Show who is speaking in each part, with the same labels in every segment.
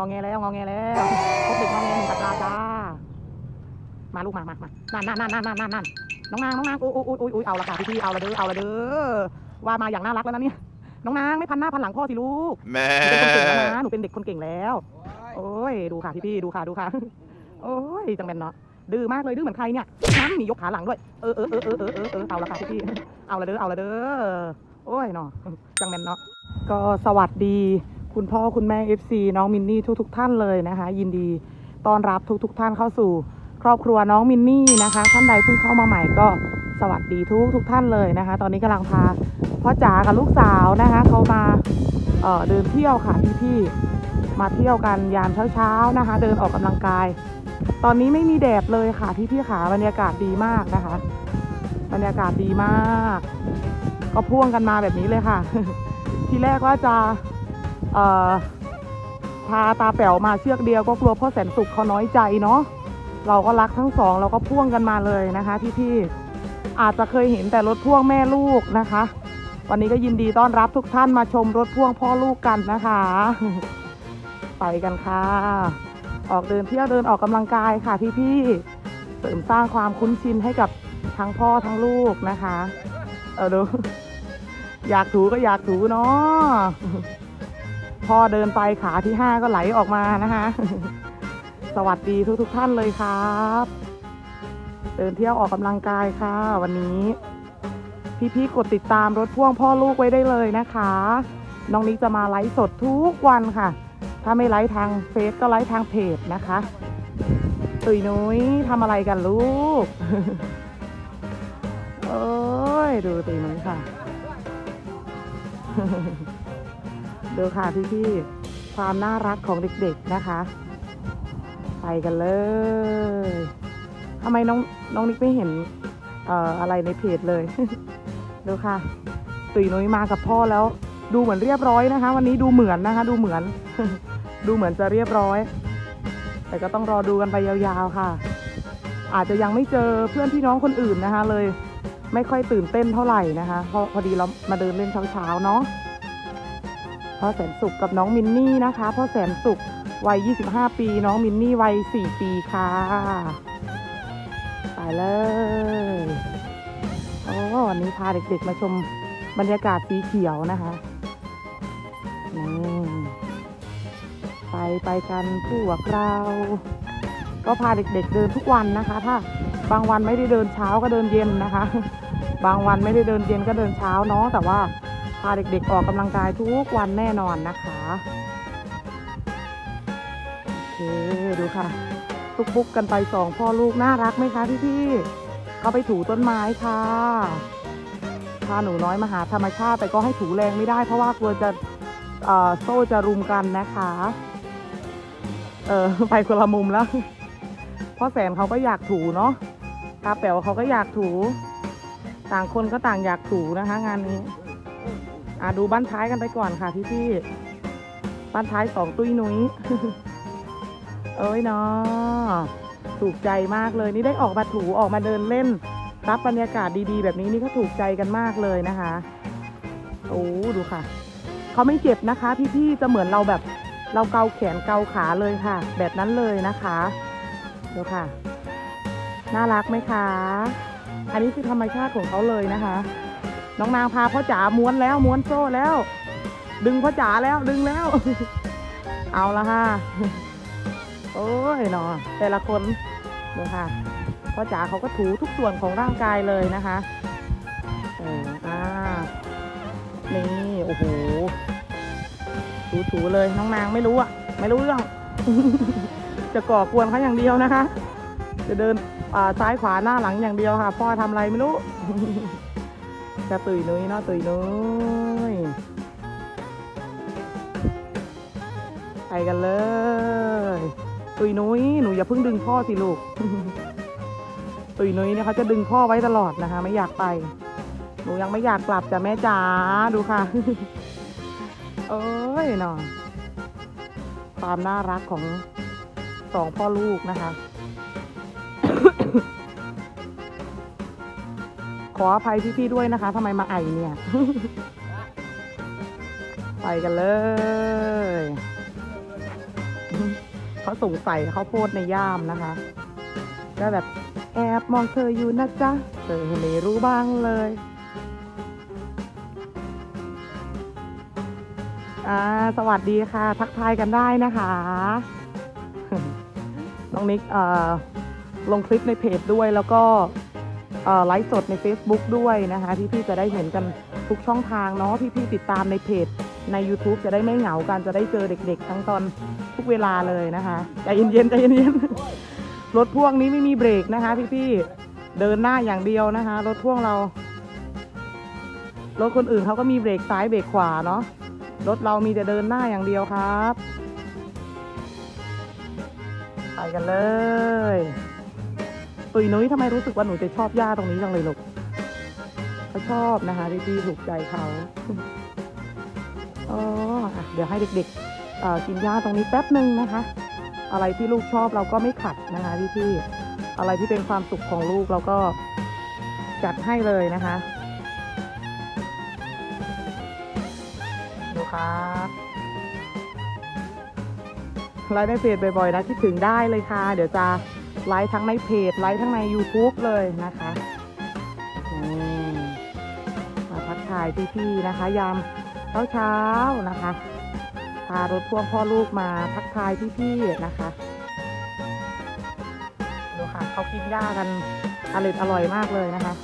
Speaker 1: งอแงแล้วงอแงแล้วพบเด็กงอแงหนึ่งสัปดาห์จ้ามาลูกมามามานั่นนั่นนั่นนั่นนั่นนั่นนั่นน้องนางน้องนางอุ้ยอุ้ยอุ้ยอุ้ยเอาละค่ะพี่พี่เอาละเด้อเอาละเด้อว่ามาอย่างน่ารักแล้วนะเนี่ยน้องนางไม่พันหน้าพันหลังพ่อสิลูก
Speaker 2: แม่
Speaker 1: หนูเป็นคนเก่งแล้วนะหนูเป็นเด็กคนเก่งแล้ว โอ้ยดูค่ะพี่พี่ดูค่ะดูค่ะ โอ้ยจังเป็นเนาะดื้อมากเลยดื้อเหมือนใครเนี่ยน้ำนี่ยกขาหลังด้วยเออเออเออเออเออเออเออเอาละค่ะพี่พี่เอาละเด้อเอาละเด้อโอ้ยเนาะจังเป็นเนาะก็สวัสดี คุณพ่อคุณแม่ FC น้องมินนี่ทุกทุกๆท่านเลยนะคะ ยินดีต้อนรับทุกทุกๆท่านเข้าสู่ ครอบครัวน้องมินนี่นะคะ ท่านใดเพิ่งเข้ามาใหม่ก็สวัสดีทุกทุกท่านเลยนะคะ ตอนนี้กำลังพาพ่อจ๋ากับลูกสาวนะคะเขามาเเดินเที่ยวค่ะพี่ๆมาเที่ยวกันยามเช้าๆนะคะ เดินออกกำลังกาย ตอนนี้ไม่มีแดดเลยค่ะพี่ๆขาบรรยากาศดีมากนะคะ บรรยากาศดีมาก ก็พ่วงกันมาแบบนี้เลยค่ะ ทีแรกว่าจะ พาตาแป๋วมาเชือกเดียวก็กลัวพ่อแสนสุขเขาน้อยใจเนาะเราก็รักทั้งสองเราก็พ่วงกันมาเลยนะคะพี่ๆอาจจะเคยเห็นแต่รถพ่วงแม่ลูกนะคะ วันนี้ก็ยินดีต้อนรับทุกท่านมาชมรถพ่วงพ่อลูกกันนะคะ ไปกันค่ะ ออกเดินเที่ยวเดินออกกำลังกายค่ะพี่ๆเสริมสร้างความคุ้นชินให้กับทั้งพ่อทั้งลูกนะคะ เออดูอยากถูก็อยากถูเนาะ พ่อเดินไปขาที่ห้าก็ไหลออกมานะคะ สวัสดีทุกทุกท่านเลยครับ เดินเที่ยวออกกำลังกายค่ะ วันนี้ พี่ๆกดติดตามรถพ่วงพ่อลูกไว้ได้เลยนะคะ น้องนิกจะมาไลฟ์สดทุกวันค่ะ ถ้าไม่ไลฟ์ทางเฟซก็ไลฟ์ทางเพจนะคะ ตุยนุ้ยทำอะไรกันลูกโอ้ยดูตุยนุ้ยค่ะ ดูค่ะพี่ๆความน่ารักของเด็กๆนะคะ ไปกันเลยทำไมน้องน้องนิกไม่เห็นเอ่ออะไรในเพจเลยดูค่ะตุยนุ้ยมากับพ่อแล้ว ดูเหมือนเรียบร้อยนะคะ วันนี้ดูเหมือนนะคะ ดูเหมือน ดูเหมือนจะเรียบร้อย แต่ก็ต้องรอดูกันไปยาวๆค่ะ อาจจะยังไม่เจอเพื่อนพี่น้องคนอื่นนะคะ เลย ไม่ค่อยตื่นเต้นเท่าไหร่นะคะ เพราะพอดีเรามาเดินเล่นเช้าๆเนาะ พ่อแสนสุขกับน้องมินนี่นะคะ พ่อแสนสุขวัย 25 ปี น้องมินนี่วัย 4 ปีค่ะ ไปเลยโอ้วันนี้พาเด็กๆมาชมบรรยากาศสีเขียวนะคะไปไปกันพวกเรา ก็พาเด็กๆเดินทุกวันนะคะ ถ้าบางวันไม่ได้เดินเช้าก็เดินเย็นนะคะ บางวันไม่ได้เดินเย็นก็เดินเช้าเนาะแต่ว่า พาเด็กๆออกกำลังกายทุกวันแน่นอนนะคะโอเคดูค่ะตุกปุกกันไปสองพ่อลูกน่ารักไหมคะพี่ๆเขาไปถูต้นไม้ค่ะพาหนูน้อยมาหาธรรมชาติแต่ก็ให้ถูแรงไม่ได้เพราะว่ากลัวจะเอ่อโซ่จะรุมกันนะคะ เออไปคนละมุมแล้วพ่อแสนเขาก็อยากถูเนาะตาแป๋วเขาก็อยากถู ต่างคนก็ต่างอยากถูนะคะ งานนี้ อะดูบ้านท้ายกันไปก่อนค่ะพี่ๆบ้านท้ายสองตุ้ยนุ้ย เอ้ยเนาะถูกใจมากเลยนี่ได้ออกมาถูออกมาเดินเล่น รับบรรยากาศดีๆ แบบนี้นี่ก็ถูกใจกันมากเลยนะคะโอ้ดูค่ะเขาไม่เจ็บนะคะ พี่ๆจะเหมือนเราแบบเราเกาแขนเกาขาเลยค่ะ แบบนั้นเลยนะคะดูค่ะ น่ารักไหมคะ อันนี้คือธรรมชาติของเขาเลยนะคะ น้องนางพาพ่อจ๋าม้วนแล้วม้วนโซ่แล้ว ดึงพ่อจ๋าแล้วดึงแล้ว เอาละค่ะโอ้ยเนาะแต่ละคนดูค่ะพ่อจ๋าเขาก็ถูทุกส่วนของร่างกายเลยนะคะเอออ่านี่โอ้โหถูๆเลยน้องนางไม่รู้อะ ไม่รู้เรื่อง จะก่อกวนเขาอย่างเดียวนะคะ จะเดินอ่าซ้ายขวาหน้าหลังอย่างเดียวค่ะ พ่อทำอะไรไม่รู้ จะตุยนุ้ยเนาะตุยนุ้ยไปกันเลย ตุยนุ้ยหนูอย่าเพิ่งดึงพ่อสิลูก ตุยนุ้ยเนี่ยเขาจะดึงพ่อไว้ตลอดนะคะ ไม่อยากไป หนูยังไม่อยากกลับจ้ะแม่จ๋าดูค่ะ เอ้ยเนาะความน่ารักของสองพ่อลูกนะคะ ออภัยพี่ๆด้วยนะคะทำไมมาไอเนี่ย ไปกันเลยเขาสงสัยเขาโพสในย่ามนะคะก็แบบแอบมองเธออยู่นะจ๊ะเธอไม่รู้บ้างเลย อ่า สวัสดีค่ะ ทักทายกันได้นะคะน้องนิกเอ่อลงคลิปในเพจด้วยแล้วก็ ไลฟ์สดใน Facebook ด้วยนะคะที่พี่จะได้เห็นกันทุกช่องทางเนาะที่พี่ติดตามในเพจใน YouTube จะได้ไม่เหงากันจะได้เจอเด็กๆ ทั้งตอนทุกเวลาเลยนะคะใจเย็นๆใจเย็นๆรถพ่วงนี้ไม่มีเบรกนะคะ พี่ๆเดินหน้าอย่างเดียวนะคะ รถพ่วงเรา รถคนอื่นเขาก็มีเบรกซ้ายเบรกขวาเนาะรถเรามีแต่เดินหน้าอย่างเดียวครับ ไปกันเลย ตุยนุ้ยทำไมรู้สึกว่าหนูจะชอบหญ้าตรงนี้จังเลยลูกเขาชอบนะคะพี่พี่ถูกใจเขาอ๋ออเดี๋ยวให้เด็กๆกินหญ้าตรงนี้แป๊บหนึ่งนะคะ อะไรที่ลูกชอบเราก็ไม่ขัดนะคะพี่พี่อะไรที่เป็นความสุขของลูกเราก็จัดให้เลยนะคะดูครับไลฟ์ในเพจบ่อยๆนะคิดถึงได้เลยค่ะ เดี๋ยวจะ ไลฟ์ทั้งในเพจไลฟ์ทั้งใน YouTube เลยนะคะมมาทักทายพี่ๆนะคะ ยามเช้าๆนะคะพารถพ่วงพ่อลูกมาทักทายพี่ๆนะคะดูค่ะเขากินหญ้ากันอร่อยอร่อยมากเลยนะคะ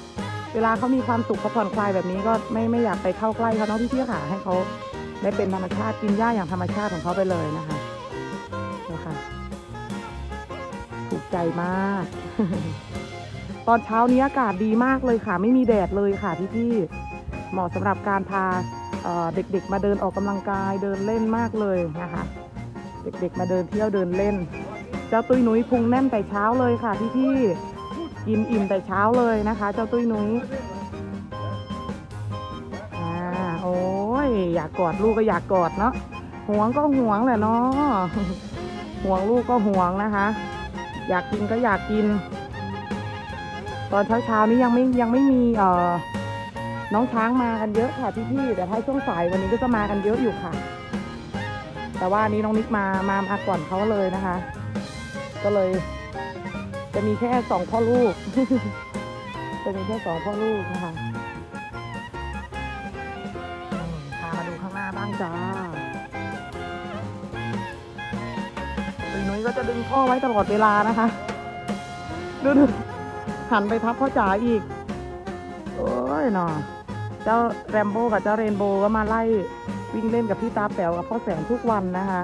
Speaker 1: เวลาเขามีความสุขเขาผ่อนคลายแบบนี้ก็ไม่ไม่อยากไปเข้าใกล้เขาเนาะพี่ๆค่ะให้เขาได้เป็นธรรมชาติกินหญ้าอย่างธรรมชาติของเขาไปเลยนะคะ ใจมาก ตอนเช้านี้อากาศดีมากเลยค่ะ ไม่มีแดดเลยค่ะพี่ๆเหมาะสำหรับการพาเอ่อเด็กๆมาเดินออกกำลังกายเดินเล่นมากเลยนะคะ เด็กๆมาเดินเที่ยวเดินเล่น เจ้าตุ้ยนุ้ยพุงแน่นแต่เช้าเลยค่ะพี่ๆกินอิ่มแต่เช้าเลยนะคะ เจ้าตุ้ยนุ้ยอ่าโอ้ยอยากกอดลูกก็อยากกอดเนาะห่วงก็ห่วงแหละเนาะห่วงลูกก็ห่วงนะคะ อยากกินก็อยากกิน ตอนเช้าๆนี้ยังไม่ยังไม่มีเอ่อน้องช้างมากันเยอะค่ะพี่ๆแต่ถ้าช่วงสายวันนี้ก็จะมากันเยอะอยู่ค่ะ แต่ว่านี้น้องนิกมามามาก่อนเขาเลยนะคะ ก็เลย จะมีแค่สองพ่อลูกจะมีแค่สองพ่อลูกนะคะพามาดูข้างหน้าบ้างจ้า นุ้ก็จะดึงพ่อไว้ตลอดเวลานะคะ ดูดูหันไปทับพ่อจ๋าอีก โอ้ยหนอเจ้าแรมโบ้กับเจ้าเรนโบก็มาไล่วิ่งเล่นกับพี่ตาแป๋วกับพ่อแสนทุกวันนะคะ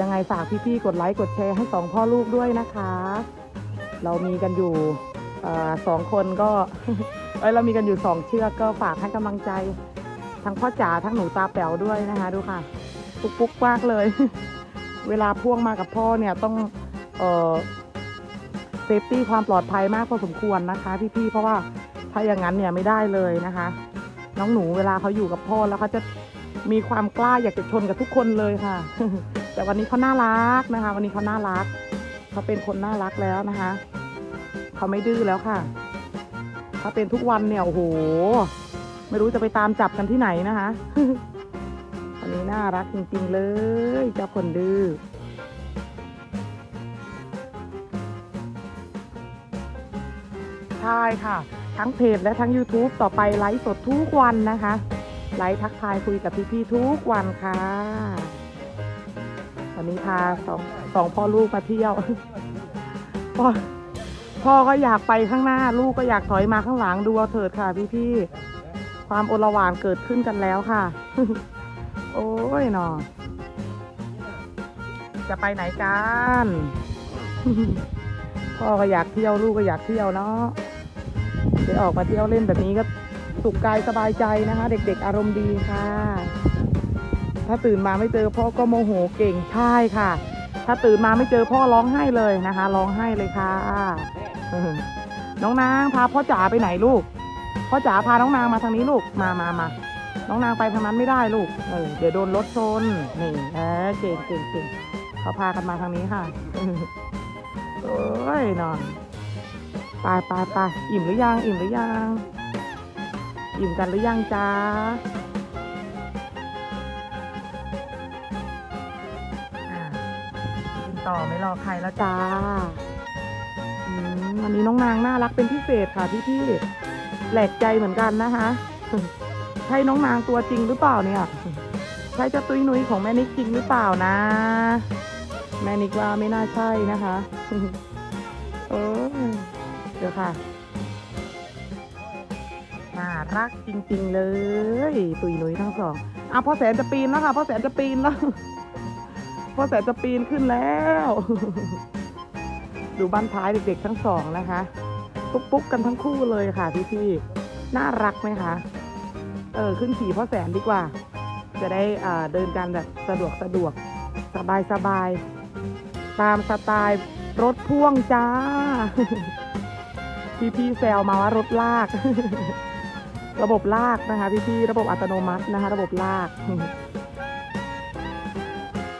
Speaker 1: ยังไงฝากพี่ๆกดไลค์กดแชร์ให้สองพ่อลูกด้วยนะคะ เรามีกันอยู่อสองคนก็เอ้ยเรามีกันอยู่สองเชือกก็ฝากให้กำลังใจ ทั้งพ่อจ๋าทั้งหนูตาแป๋วด้วยนะคะ ดูค่ะ ปุ๊กปุ๊กมากเลย เวลาพ่วงมากับพ่อเนี่ยต้องเออเซฟตี้ความปลอดภัยมากพอสมควรนะคะ พี่ๆเพราะว่าถ้าอย่างนั้นเนี่ยไม่ได้เลยนะคะ น้องหนูเวลาเขาอยู่กับพ่อแล้วเขาจะมีความกล้าอยากจะชนกับทุกคนเลยค่ะ แต่วันนี้เขาน่ารักนะคะ วันนี้เขาน่ารักเขาเป็นคนน่ารักแล้วนะคะเขาไม่ดื้อแล้วค่ะ ถ้าเป็นทุกวันเนี่ยโอ้โห ไม่รู้จะไปตามจับกันที่ไหนนะคะันนี้น่ารักจริง ๆ เลย เจ้าคนดื้อใช่ค่ะ ทั้งเพจและทั้ง YouTube ต่อไปไลฟ์สดทุกวันนะคะ ไลฟ์ทักทายคุยกับพี่ๆทุกวันค่ะ วันนี้พาสองสองพ่อลูกมาเที่ยวพ่อพ่อก็อยากไปข้างหน้าลูกก็อยากถอยมาข้างหลังดูเอาเถิดค่ะพี่ๆความโอลหวานเกิดขึ้นกันแล้วค่ะ โอ้ยนอจะไปไหนกันพ่อก็อยากเที่ยวลูกก็อยากเที่ยวเนาะได้ออกมาเที่ยวเล่นแบบนี้ก็สุขกายสบายใจนะคะ เด็กๆอารมณ์ดีค่ะ ถ้าตื่นมาไม่เจอพ่อก็โมโหเก่งใช่ค่ะ ถ้าตื่นมาไม่เจอพ่อร้องไห้เลยนะคะร้องไห้เลยค่ะ น้องนางพาพ่อจ๋าไปไหนลูกพ่อจ๋าพาน้องนางมาทางนี้ลูกมามามา น้องนางไปทางนั้นไม่ได้ลูก เออ เดี๋ยวโดนรถชน นี่เออเก่งเก่งเก่งเขาพากันมาทางนี้ค่ะโอ้ยนอนไปไปไปอิ่มหรือยัง อิ่มหรือยัง อิ่มกันหรือยังจ้าต่อไม่รอใครแล้วจ้าอันนี้น้องนางน่ารักเป็นพิเศษค่ะพี่พี่ๆแปลกใจเหมือนกันนะคะ ใช่น้องนางตัวจริงหรือเปล่าเนี่ย ใช่เจ้าตุ้ยนุ้ยของแม่นิกจริงหรือเปล่านะ แม่นิกว่าไม่น่าใช่นะคะเออเดี๋ยวค่ะน่ารักจริง ๆ เลย ตุยนุ้ยทั้งสองอะพ่อแสนจะปีนแล้วค่ะพ่อแสนจะปีนแล้วพ่อแสนจะปีนขึ้นแล้ว ดูบ้านท้ายเด็ก ๆ ทั้งสองนะคะ ปุ๊กปุ๊กกันทั้งคู่เลยค่ะพี่ๆน่ารักไหมคะ เออขึ้นขี่พ่อแสนดีกว่า จะได้อ่าเดินกันแบบสะดวกสะดวกสบายสบายตามสไตล์รถพ่วงจ้า พี่พี่ๆแซวมาว่ารถลาก ระบบลากนะคะ พี่พี่ๆระบบอัตโนมัตินะคะ ระบบลาก